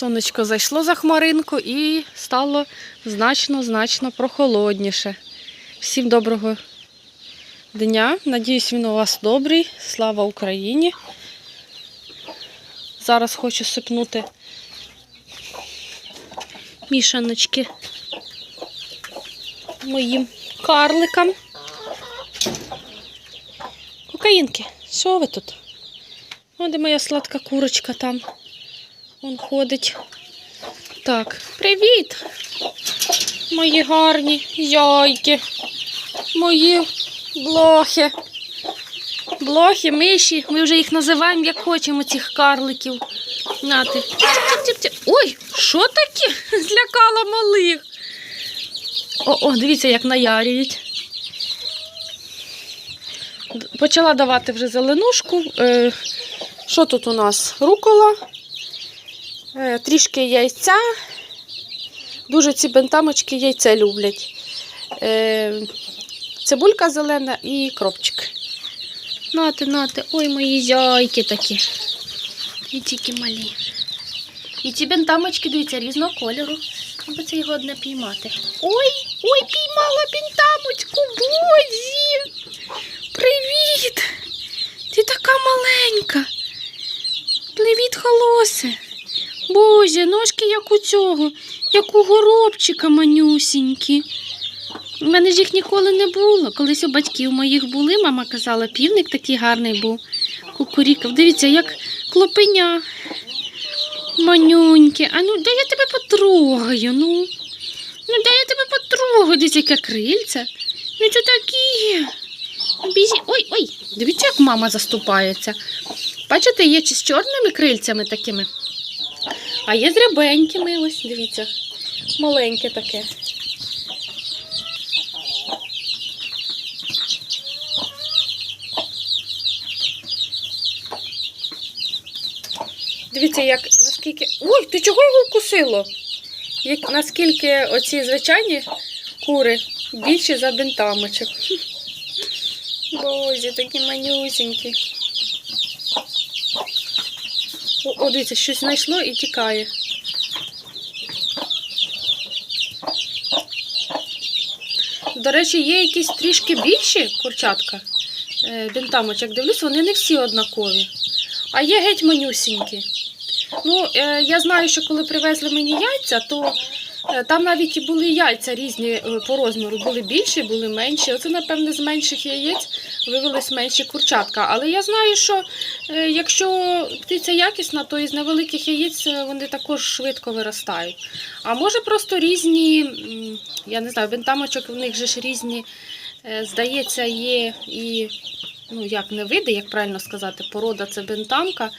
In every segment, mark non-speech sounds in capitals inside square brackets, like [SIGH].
Сонечко зайшло за хмаринку і стало значно-значно прохолодніше. Всім доброго дня. Надіюсь, він у вас добрий. Слава Україні. Зараз хочу сипнути мішаночки моїм карликам. Кокаїнки, що ви тут? О, де моя сладка курочка там. Вон ходить. Так, привіт! Мої гарні яйки. Мої блохи. Блохи, миші. Ми вже їх називаємо, як хочемо, цих карликів. Нати. Ой, що таке? [LAUGHS] Злякала малих. О, о, дивіться, як наярюють. Почала давати вже зеленушку. Е, що тут у нас? Рукола, трішки яйця. Дуже ці бентамочки яйця люблять. Е, цибулька зелена і кропчик. Нате, нате, ой, мої зяйки такі. І тільки малі. І ці бентамочки, дивіться, різного кольору. Треба це його одне піймати. Ой, ой, піймала бентамочку, бозі. Привіт! Ти така маленька. Привіт, холосе. Боже, ножки як у цього, як у горобчика манюсінькі. У мене ж їх ніколи не було. Колись у батьків моїх були, мама казала, півник такий гарний був. Кукурікав. Дивіться, як клопеня. Манюньке. А ну дай я тебе потрогаю. Ну, ну дай я тебе потрогаю. Дивіться, яке крильце. Ну це такі. Бізі. Ой, ой, дивіться, як мама заступається. Бачите, є з чорними крильцями такими, а є з рябенькими. Дивіться. Маленьке таке. Дивіться, як наскільки. Ой, ти чого його вкусило? Як, наскільки оці звичайні кури більші за бентамочок. [LAUGHS] Боже, такі манюсенькі. О, о, дивіться, щось знайшло і тікає. До речі, є якісь трішки більші курчатка е, бентамочок. Дивлюсь, вони не всі однакові. А є геть манюсінькі. Ну, е, я знаю, що коли привезли мені яйця, то е, там навіть і були яйця різні по розміру. Були більші, були менші. Оце, напевне, з менших яєць вивелись менші курчатка. Але я знаю, що е, якщо птиця якісна, то із невеликих яєць е, вони також швидко виростають. А може просто різні, я не знаю, бентамочок в них же ж різні, е, здається, є і, ну як не види, як правильно сказати, порода це бентамка,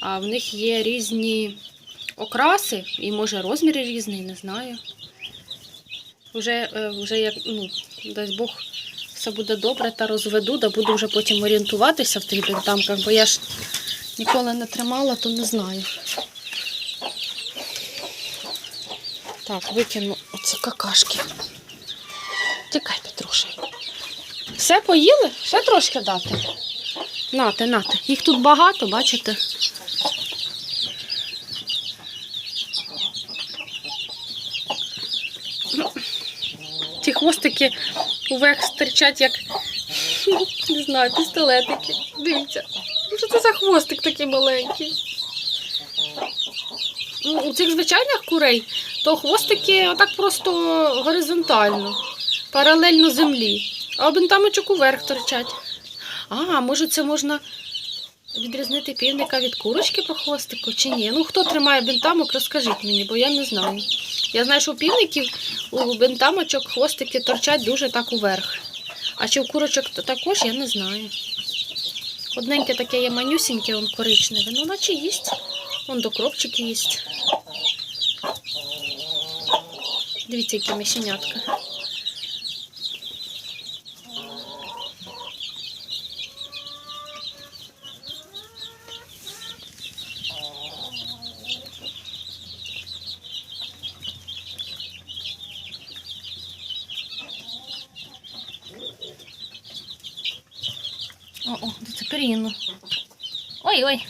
а в них є різні окраси, і може розміри різні, не знаю. Вже, вже як, ну, дасть Бог, все буде добре та розведу, да буду вже потім орієнтуватися в тих бентамках, бо я ж ніколи не тримала, то не знаю. Так, викину оці какашки. Тікай, Петруша. Все поїли? Ще трошки дати? Нате, нате. Їх тут багато, бачите? Ці хвостики уверх стирчать, як [LAUGHS] не знаю, пістолетики. Дивіться. Ну, Що це за хвостик такий маленький? Ну, у цих звичайних курей то хвостики отак просто горизонтально, паралельно землі. А один уверх торчать. А, може це можна відрізнити півника від курочки по хвостику чи ні? Ну хто тримає бентамок, розкажіть мені, бо я не знаю. Я знаю, що у півників у бентамочок хвостики торчать дуже так уверх. А чи у курочок також, я не знаю. Одненьке таке є манюсіньке, он коричневе. Ну, наче їсть. Вон до кропчики їсть. Дивіться, які мишенятка. сторін. Ой-ой.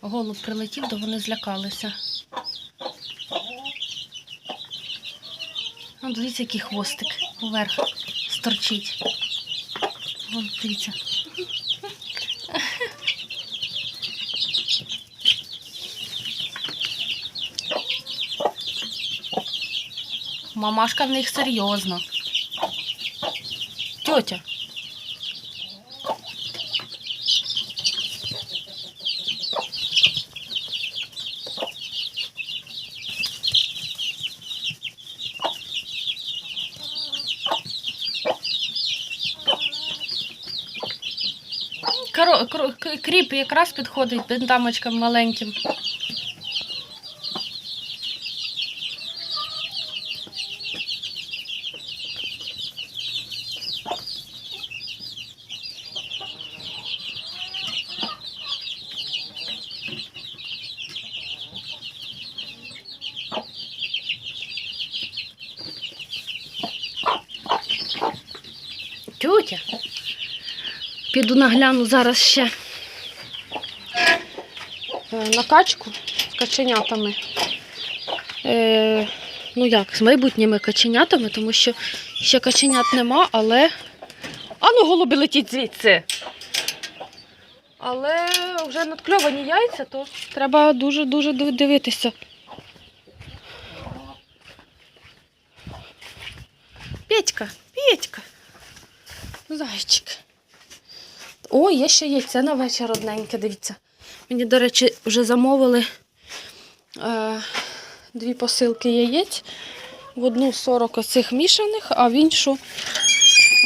Голуб прилетів, то вони злякалися. Ну, Дивіться, який хвостик поверх сторчить. Вон, дивіться. Мамашка в них серйозно. Тьотя. Кріп якраз підходить бентамочкам маленьким. Тютя. Піду нагляну зараз ще е, на качку з каченятами. Е, ну як, з майбутніми каченятами, тому що ще каченят нема, але. А ну, голуби летіть звідси. Але вже надкльовані яйця, то треба дуже-дуже дивитися. Петька, Петька. Зайчик. О, є ще яйце на вечір одненьке, дивіться. Мені, до речі, вже замовили е, дві посилки яєць. В одну 40 оцих мішаних, а в іншу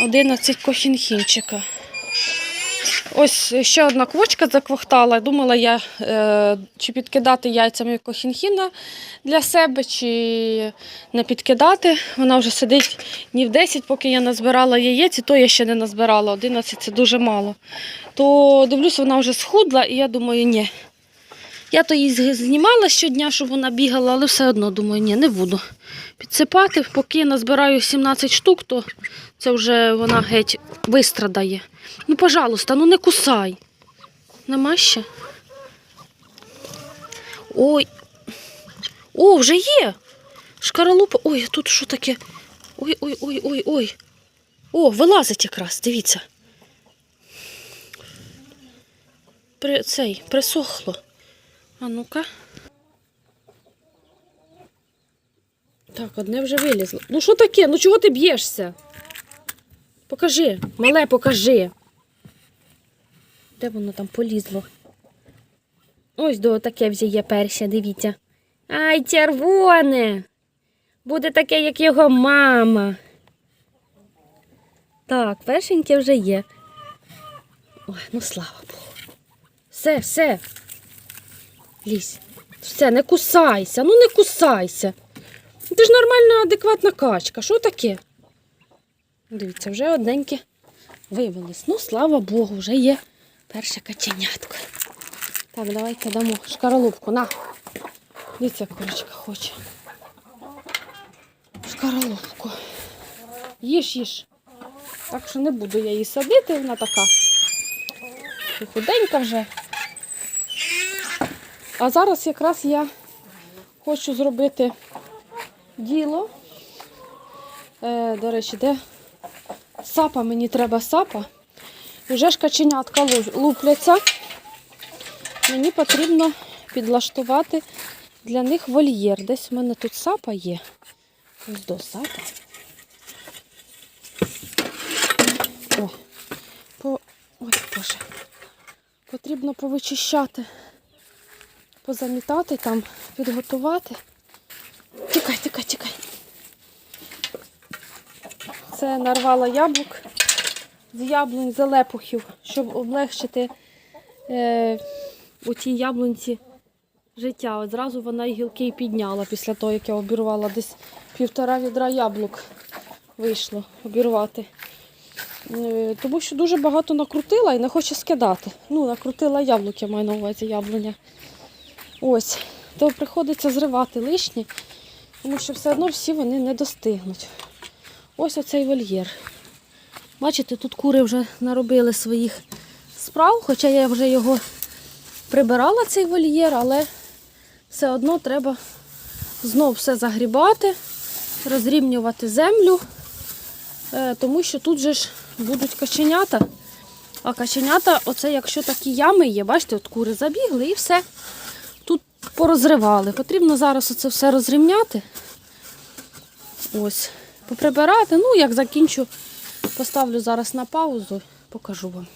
11 кофінхінчика. Ось ще одна квочка заквохтала. Думала я, е, чи підкидати яйцями кохінхіна для себе, чи не підкидати. Вона вже сидить днів 10, поки я назбирала яєць, і то я ще не назбирала. 11 це дуже мало. То дивлюсь, вона вже схудла, і я думаю, ні. Я то її знімала щодня, щоб вона бігала, але все одно думаю, ні, не буду підсипати. Поки я назбираю 17 штук, то це вже вона геть вистрадає. Ну, пожалуйста, ну не кусай. Нема ще? Ой. О, вже є. Шкаралупа. Ой, тут що таке? Ой, ой, ой, ой, ой. О, вилазить якраз, дивіться. При, цей, присохло. А ну-ка. Так, одне вже вилізло. Ну що таке? Ну чого ти б'єшся? Покажи, мале, покажи. Де воно там полізло? Ось до таке вже є перше, дивіться. Ай, червоне. Буде таке, як його мама. Так, першеньке вже є. Ой, ну слава Богу. Все, все. Лізь. Все, не кусайся, ну не кусайся. Ти ж нормальна, адекватна качка. Що таке? Дивіться, вже одненьке вивелось. Ну, слава Богу, вже є перше каченятко. Так, давайте дамо шкаралупку. На. Дивіться, як курочка хоче. Шкаралупку. Їж, їж. Так що не буду я її садити, вона така худенька вже. А зараз якраз я хочу зробити діло. Е, до речі, де сапа, мені треба сапа. Уже ж каченятка лупляться. Мені потрібно підлаштувати для них вольєр. Десь в мене тут сапа є. Ось до сапа. О, по... Ой, Боже. Потрібно повичищати, позамітати там, підготувати. Тікай, тікай, тікай. Це нарвала яблук з яблунь залепухів, щоб облегчити е, у тій яблунці життя. От зразу вона і гілки підняла після того, як я обірвала десь півтора відра яблук вийшло обірвати. Е, Тому що дуже багато накрутила і не хоче скидати. Ну, накрутила яблук, я маю на увазі яблуня. Ось. То приходиться зривати лишні, тому що все одно всі вони не достигнуть. Ось оцей вольєр. Бачите, тут кури вже наробили своїх справ, хоча я вже його прибирала цей вольєр, але все одно треба знов все загрібати, розрівнювати землю, е, тому що тут же ж будуть каченята. А каченята, оце якщо такі ями є, бачите, от кури забігли і все. Тут порозривали. Потрібно зараз оце все розрівняти. Ось, поприбирати. Ну, як закінчу, поставлю зараз на паузу, покажу вам.